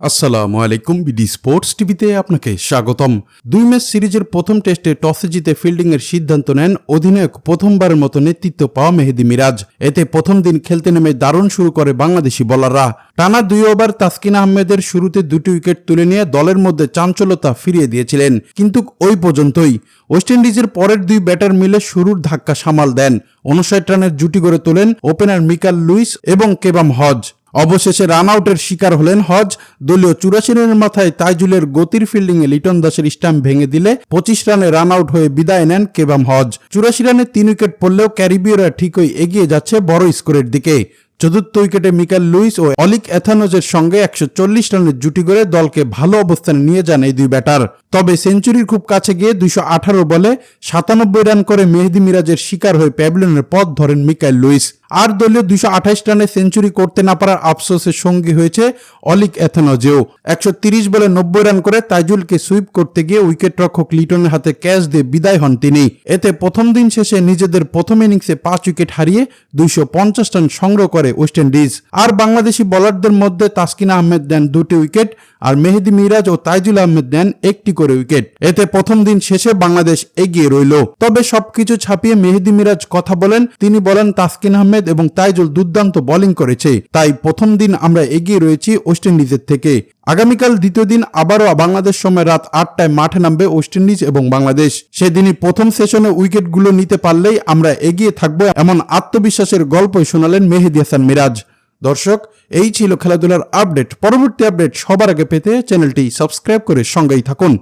আসসালামু আলাইকুম BD sports টিভিতে আপনাকে স্বাগতম। দুই ম্যাচ সিরিজের প্রথম টেস্টে টসে জিতে ফিল্ডিংয়ের সিদ্ধান্ত নেন অধিনায়ক প্রথমবারের মতো নেতৃত্ব পাওয়া মেহেদি মিরাজ। এতে প্রথম দিন খেলতে নেমে দারুণ শুরু করে বাংলাদেশি বোলাররা। টানা দুই ওভার তাসকিন আহমেদের শুরুতে দুটি উইকেট তুলে নিয়ে দলের মধ্যে চাঞ্চল্যতা ফিরিয়ে দিয়েছিলেন। কিন্তু ওই পর্যন্তই। ওয়েস্ট ইন্ডিজের পরের দুই ব্যাটার মিলে শুরুর ধাক্কা সামাল দেন। উনষাট রানের জুটি করে তোলেন ওপেনার মিকাল লুইস এবং কেবাম হজ। অবশেষে রান আউটের শিকার হলেন হজ। দলীয় চুরাশি রানের মাথায় তাইজুলের গতির ফিল্ডিংয়ে লিটন দাসের স্টাম্প ভেঙে দিলে পঁচিশ রানে রান আউট হয়ে বিদায় নেন কেবাম হজ। চুরাশি রানে তিন উইকেট পড়লেও ক্যারিবীয়রা ঠিকই এগিয়ে যাচ্ছে বড় স্কোরের দিকে। চতুর্থ উইকেটে মিকাল লুইস ও অলিক অ্যাথানোজের সঙ্গে একশো চল্লিশ রানের জুটি করে দলকে ভালো অবস্থানে নিয়ে যান এই দুই ব্যাটার তবে সেঞ্চুরির খুব কাছে গিয়ে দুইশো আঠারো বলে সাতানব্বই রান করে মেহেদি মিরাজের শিকার হয়ে প্যাভিলিয়নের পথ ধরেন মিকাইল লুইস। আর দলীয় দুইশো আঠাইশ রানে সেঞ্চুরি করতে না পারার আফসোসের সঙ্গী হয়েছে অলিক অ্যাথানোজেও একশো তিরিশ বলে নব্বই রান করে তাইজুলকে সুইপ করতে গিয়ে উইকেট রক্ষক লিটনের হাতে ক্যাচ দিয়ে বিদায় হন তিনি। এতে প্রথম দিন শেষে নিজেদের প্রথম ইনিংসে পাঁচ উইকেট হারিয়ে দুইশো পঞ্চাশ রান সংগ্রহ করে ওয়েস্ট ইন্ডিজ। আর বাংলাদেশি বোলারদের মধ্যে তাসকিন আহমেদ দেন দুটি উইকেট, আর মেহেদি মিরাজ ও তাইজুল আহমেদ দেন একটি করে উইকেট। এতে প্রথম দিন শেষে বাংলাদেশ এগিয়ে রইল। তবে সবকিছু ছাপিয়ে মেহেদি মিরাজ কথা বলেন, তিনি বলেন, তাসকিন আহমেদ এবং তাইজুল দুর্দান্ত বোলিং করেছে। তাই প্রথম দিন আমরা এগিয়ে রয়েছি ওয়েস্ট ইন্ডিজের থেকে। আগামীকাল দ্বিতীয় দিন আবারও বাংলাদেশ সময় রাত আটটায় মাঠে নামবে ওয়েস্ট ইন্ডিজ এবং বাংলাদেশ। সেদিনই প্রথম সেশনে উইকেটগুলো নিতে পারলেই আমরা এগিয়ে থাকব এমন আত্মবিশ্বাসের গল্পই শোনালেন মেহেদি হাসান মিরাজ। দর্শক, এই ছিল খেলাধুলার আপডেট পরবর্তী আপডেট সবার আগে পেতে চ্যানেলটি সাবস্ক্রাইব করে সঙ্গেই থাকুন।